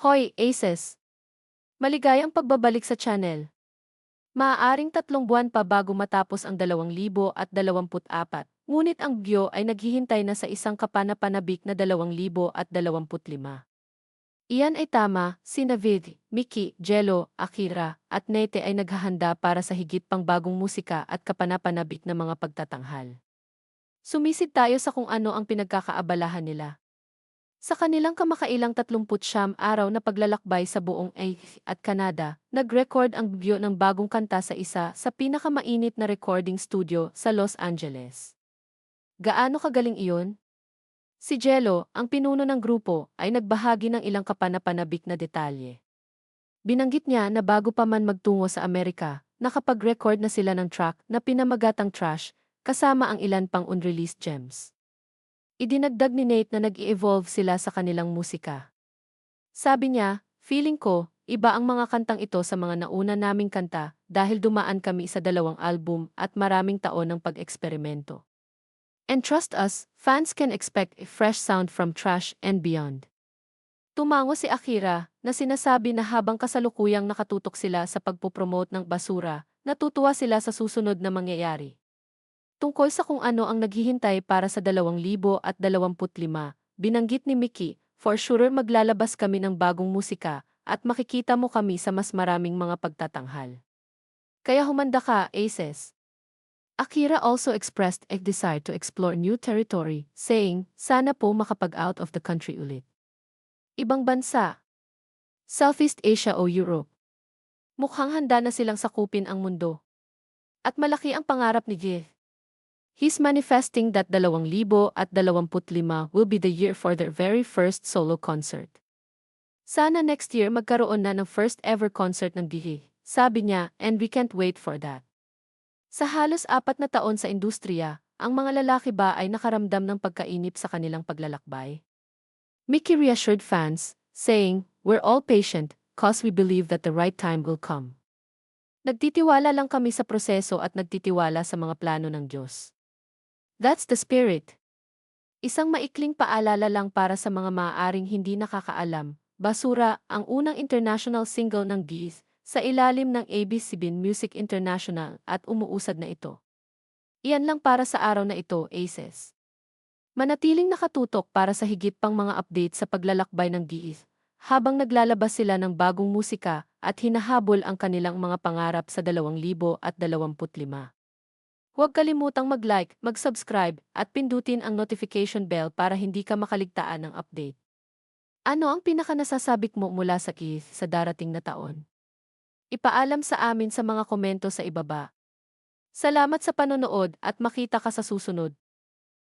Hoy, Aces! Maligayang pagbabalik sa channel. Maaaring tatlong buwan pa bago matapos ang 2024, ngunit ang Gyo ay naghihintay na sa isang kapanapanabik na 2025. Iyan ay tama, si Navid, Miki, Jello, Akira, at Nete ay naghahanda para sa higit pang bagong musika at kapanapanabik na mga pagtatanghal. Sumisid tayo sa kung ano ang pinagkakaabalahan nila. Sa kanilang kamakailang 39 araw na paglalakbay sa buong A at Canada, nag-record ang Byo ng bagong kanta sa isa sa pinakamainit na recording studio sa Los Angeles. Gaano kagaling iyon? Si Jello, ang pinuno ng grupo, ay nagbahagi ng ilang kapanapanabik na detalye. Binanggit niya na bago pa man magtungo sa Amerika, nakapag-record na sila ng track na pinamagatang trash, kasama ang ilan pang unreleased gems. Idinagdag ni Nate na nag-i-evolve sila sa kanilang musika. Sabi niya, feeling ko, iba ang mga kantang ito sa mga nauna naming kanta dahil dumaan kami sa dalawang album at maraming taon ng pag-eksperimento. And trust us, fans can expect a fresh sound from Trash and beyond. Tumango si Akira na sinasabi na habang kasalukuyang nakatutok sila sa pagpopromote ng basura, natutuwa sila sa susunod na mangyayari. Tungkol sa kung ano ang naghihintay para sa 2025, binanggit ni Mickey, for sure maglalabas kami ng bagong musika at makikita mo kami sa mas maraming mga pagtatanghal. Kaya humanda ka, Aces. Akira also expressed a desire to explore new territory, saying, sana po makapag-out of the country ulit. Ibang bansa. Southeast Asia o Europe. Mukhang handa na silang sakupin ang mundo. At malaki ang pangarap ni Gith. He's manifesting that 2025 will be the year for their very first solo concert. Sana next year magkaroon na ng first ever concert ng Gihi, sabi niya, and we can't wait for that. Sa halos apat na taon sa industriya, ang mga lalaki ba ay nakaramdam ng pagkainip sa kanilang paglalakbay? Mickey reassured fans, saying, We're all patient, cause we believe that the right time will come. Nagtitiwala lang kami sa proseso at nagtitiwala sa mga plano ng Diyos. That's the spirit. Isang maikling paalala lang para sa mga maaaring hindi nakakaalam. Basura, ang unang international single ng Geese, sa ilalim ng ABCBN Music International at umuusad na ito. Iyan lang para sa araw na ito, Aces. Manatiling nakatutok para sa higit pang mga update sa paglalakbay ng Geese, habang naglalabas sila ng bagong musika at hinahabol ang kanilang mga pangarap sa 2025. Huwag kalimutang mag-like, mag-subscribe, at pindutin ang notification bell para hindi ka makaligtaan ng update. Ano ang pinakanasasabik mo mula sa Keith sa darating na taon? Ipaalam sa amin sa mga komento sa ibaba. Salamat sa panonood at makita ka sa susunod.